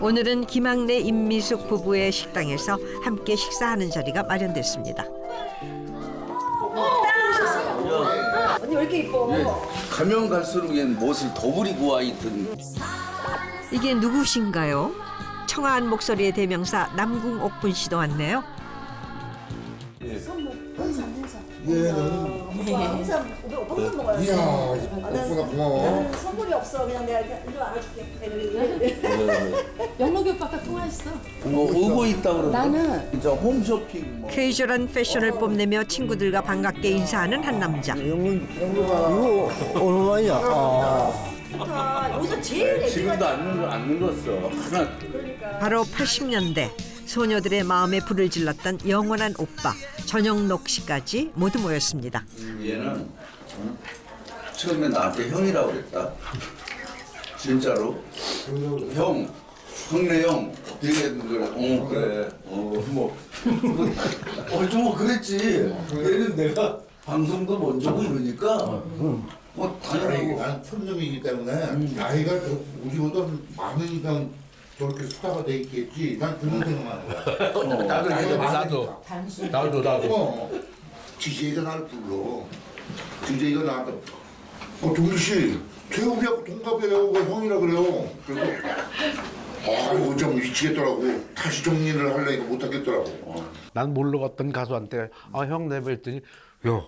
오늘은 김학래 임미숙 부부의 식당에서 함께 식사하는 자리가 마련됐습니다. 언니 왜 이렇게 이뻐? 가면 갈수록 얘는 멋을 더 부리고 와 있던 이게 누구신가요? 청아한 목소리의 대명사 남궁 옥분 씨도 왔네요. 예, 너는 오빠 항상 우리 오빠 항상 먹어요. 이야, 오빠가 고마워. 나는 선물이 없어. 그냥 내가 이렇게 이리 안아줄게. 영록이 오빠가 통화했어. 뭐 오고 있다 그러고 나는 진짜 홈쇼핑 뭐 캐주얼한 패션을 뽐내며 친구들과 반갑게 인사하는 한 남자. 이거 얼마냐? 아, 좋다. 여기서 제일 지금도 안, 늙, 안 늙었어 하나 바로 80년대 소녀들의 마음에 불을 질렀던 영원한 오빠 전영록 씨까지 모두 모였습니다. 얘는 어? 처음에 나한테 형이라고 그랬다. 진짜로? 형 형네 형. 되게 그래. 어 그래. 어뭐. 어좀 뭐 그랬지. 얘는 내가 방송도 먼저고 이러니까. 뭐 당연하고. 난 천명이기 때문에 나이가 더 우리보다 많으니까 저렇게 수다가 돼 있겠지. 난 그런 생각만 해. 어, 나도 나도 단순. 나도 나도 어, 지지가 나를 불러. 지지가 나한테 어, 동희 씨, 태욱이하고 동갑이에요. 왜 형이라 그래요? 그래서 아, 이거 좀 미치겠더라고. 다시 정리를 하려니까 못하겠더라고. 난 몰러 갔던 가수한테 아 형 내가 했더니 야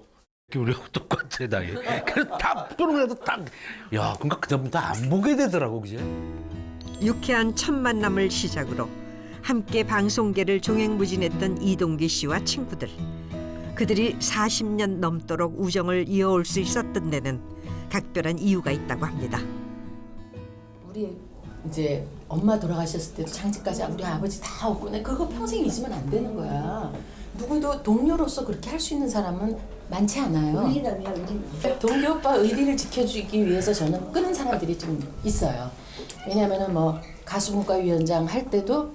우리하고 똑같아 나이 그래서 다 프로그램도 딱야 그러니까 그다음부터 안 보게 되더라고 그지 유쾌한 첫 만남을 시작으로 함께 방송계를 종횡무진했던 이동기 씨와 친구들. 그들이 40년 넘도록 우정을 이어올 수 있었던 데는 각별한 이유가 있다고 합니다. 우리 이제 엄마 돌아가셨을 때도 장지까지 우리 아버지 다 없고 내 그거 평생 잊으면 안 되는 거야. 누구도 동료로서 그렇게 할 수 있는 사람은 많지 않아요. 의리남이야 의리남. 동기 오빠 의리를 지켜주기 위해서 저는 끄는 사람들이 좀 있어요. 왜냐면은 뭐 가수문화위원장 할 때도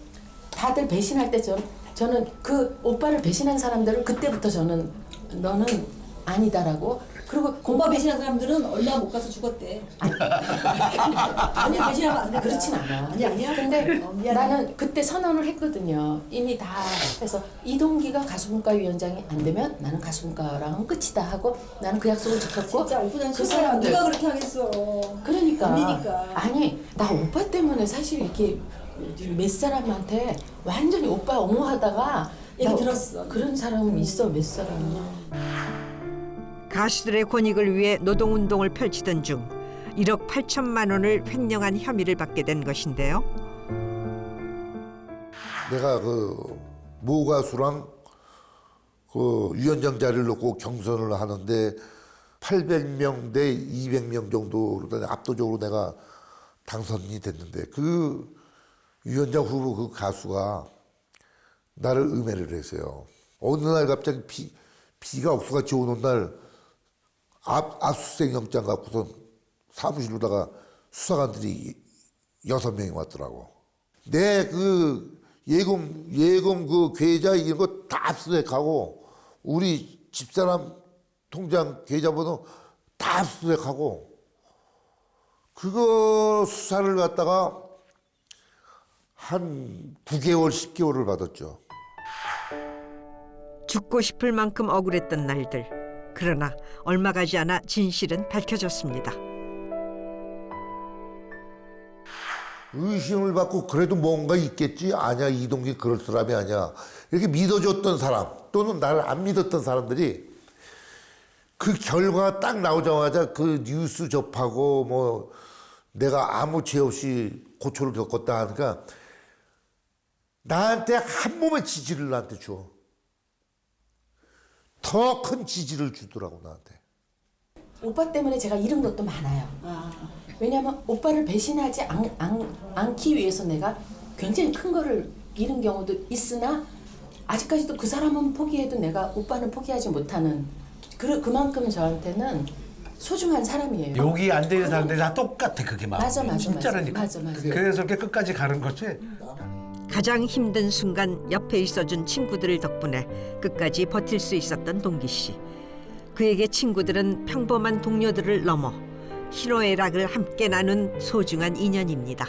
다들 배신할 때 전, 저는 그 오빠를 배신한 사람들을 그때부터 저는 너는 아니다라고 그리고 공과 배신한 사람들은 얼마 못 가서 죽었대. 아니 배신하면 안 돼. 그렇진 않아. 아니 아니야. 근데 어, 미안해. 나는 그때 선언을 했거든요. 이미 다 해서 이동기가 가수문과위원장이 안 되면 나는 가수문과랑은 끝이다 하고 나는 그 약속을 지켰고 진짜 오빠는 그 실수야. 사람들 누가 그렇게 하겠어. 그러니까 언니니까. 아니 나 오빠 때문에 사실 이렇게 몇 사람한테 완전히 오빠 옹호하다가 얘기 나 들었어. 그런 사람은 있어 몇 사람. 가수들의 권익을 위해 노동운동을 펼치던 중 1억 8천만 원을 횡령한 혐의를 받게 된 것인데요. 내가 그 모가수랑 그 위원장 자리를 놓고 경선을 하는데 800명 대 200명 정도로 압도적으로 내가 당선이 됐는데 그 위원장 후보 그 가수가 나를 음해를 했어요. 어느 날 갑자기 비, 비가 옥수같이 오는 날 압, 압수수색 영장 갖고선 사무실로다가 수사관들이 여섯 명이 왔더라고. 내 그 예금 예금 그 계좌 이런 거 다 압수수색하고 우리 집사람 통장 계좌번호 다 압수수색하고 그거 수사를 갖다가 한 9개월 10개월을 받았죠. 죽고 싶을 만큼 억울했던 날들. 그러나 얼마 가지 않아 진실은 밝혀졌습니다. 의심을 받고 그래도 뭔가 있겠지 아니야 이동기 그럴 사람이 아니야 이렇게 믿어줬던 사람 또는 나를 안 믿었던 사람들이 그 결과가 딱 나오자마자 그 뉴스 접하고 뭐 내가 아무 죄 없이 고초를 겪었다 하니까 나한테 한 몸의 지지를 나한테 줘. 더 큰 지지를 주더라고 나한테. 오빠 때문에 제가 잃은 것도 많아요. 왜냐면 오빠를 배신하지 않, 않, 않 기 위해서 내가 굉장히 큰 거를 잃은 경우도 있으나 아직까지도 그 사람은 포기해도 내가 오빠는 포기하지 못하는 그, 그만큼 저한테는 소중한 사람이에요. 여기 앉아 있는 사람들이 다 똑같아 그게 마음 맞아, 맞아, 진짜라니까 맞아, 맞아, 맞아. 그래서 이렇게 끝까지 가는 거지 가장 힘든 순간 옆에 있어준 친구들 덕분에 끝까지 버틸 수 있었던 동기 씨. 그에게 친구들은 평범한 동료들을 넘어 희로애락을 함께 나눈 소중한 인연입니다.